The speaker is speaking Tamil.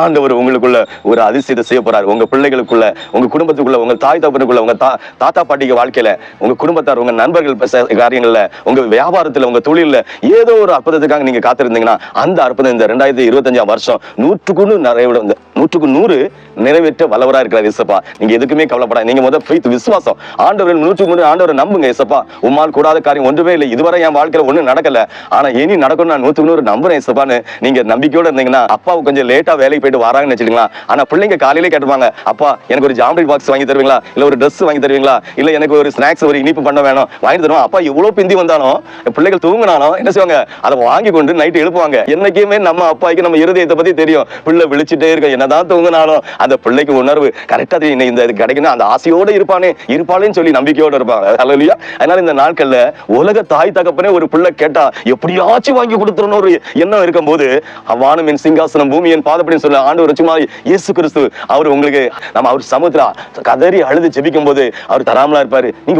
ஆண்டவர் உங்களுக்குள்ள ஒரு அதிசயத்தை செய்ய போறாரு. உங்க பிள்ளைகளுக்குள்ள உங்க குடும்பத்துக்குள்ள உங்க தாய் தகப்பனுக்குள்ள உங்க தா தாத்தா பாட்டிக்கு வாழ்க்கையில உங்க குடும்பத்தார் உங்க நண்பர்கள் காரியங்கள்ல உங்க வியாபாரத்துல உங்க தொழில ஏதோ ஒரு அற்புதத்துக்காக நீங்க காத்திருந்தீங்கன்னா அந்த அற்புதம் இந்த ரெண்டாயிரத்தி இருபத்தஞ்சாம் வருஷம் நூற்றுக்கு நூறு நிறைவேற நூற்றுக்கு நூறு நிறைவேற்ற வல்லவரா இருக்கிறார் இசப்பா நீங்க எதுக்குமே கவலைப்படாது நீங்க முதல் faith விசுவாசம். ஆண்டவர் நூற்றுக்கு நூறு ஆண்டவரை நம்புங்க இசப்பா உம்மால் கூடாத காரியம் ஒன்றுமே இல்லை. இதுவரை என் வாழ்க்கையில ஒன்றும் நடக்கல. ஆனா இனி நடக்கும் நான் நூற்றுக்கு நூறு நம்புறேன் இசப்பான்னு நீங்க நம்பிக்கையோட இருந்தீங்கன்னா அப்பாவுக்கு கொஞ்சம் லேட்டா வேலைக்கு போயிட்டு வராங்கன்னு வச்சுக்கலாம் ஆனா பிள்ளைங்க காலையிலே கேட்டுப்பாங்க அப்பா எனக்கு ஒரு ஜாமெட்ரி பாக்ஸ் வாங்கி தருவீங்களா? இல்ல ஒரு ட்ரெஸ் வாங்கி தருவீங்களா? இல்ல எனக்கு ஒரு ஸ்நாக்ஸ் ஒரு இனிப்பு பண்ண வேணும் வாங்கி தருவோம். அப்பா எவ்வளவு பிந்தி வந்தாலும் பிள்ளைகள் தூங்கினாலும் என்ன செய்வாங்க? அதை வாங்கி கொண்டு நைட்டு எழுப்புவாங்க. என்னைக்குமே நம்ம அப்பாய்க்கு நம்ம இருதயத்தை பத்தி தெரியும். பிள்ளை விழிச்சிட்டே இருக்கும் என்னதான் தூங்கினாலும் அந்த பிள்ளைக்கு உணர்வு. கரெக்டா தெரியும் இந்த இது கிடைக்கணும் அந்த ஆசையோட இருப்பானே இருப்பாளேன்னு சொல்லி நம்பிக்கையோட இருப்பாங்க. இல்லையா? அதனால இந்த நாட்கள்ல உலக தாய் தகப்பனே ஒரு பிள்ளை கேட்டா எப்படியாச்சும் வாங்கி கொடுத்துருன்னு ஒரு எண்ணம் இருக்கும்போது வானம் என் சிங்காசனம் பூமி என் பாதப்படின்னு சொல்ல ஆண்டு சும்மா இயேசு கிறிஸ்து அவர் உங்களுக்கு நம்ம அவர் சமுத்திரா கதறி அழுது ஜெபிக்கும் போது அவர் தராமலா இருப்பாரு. நீங்க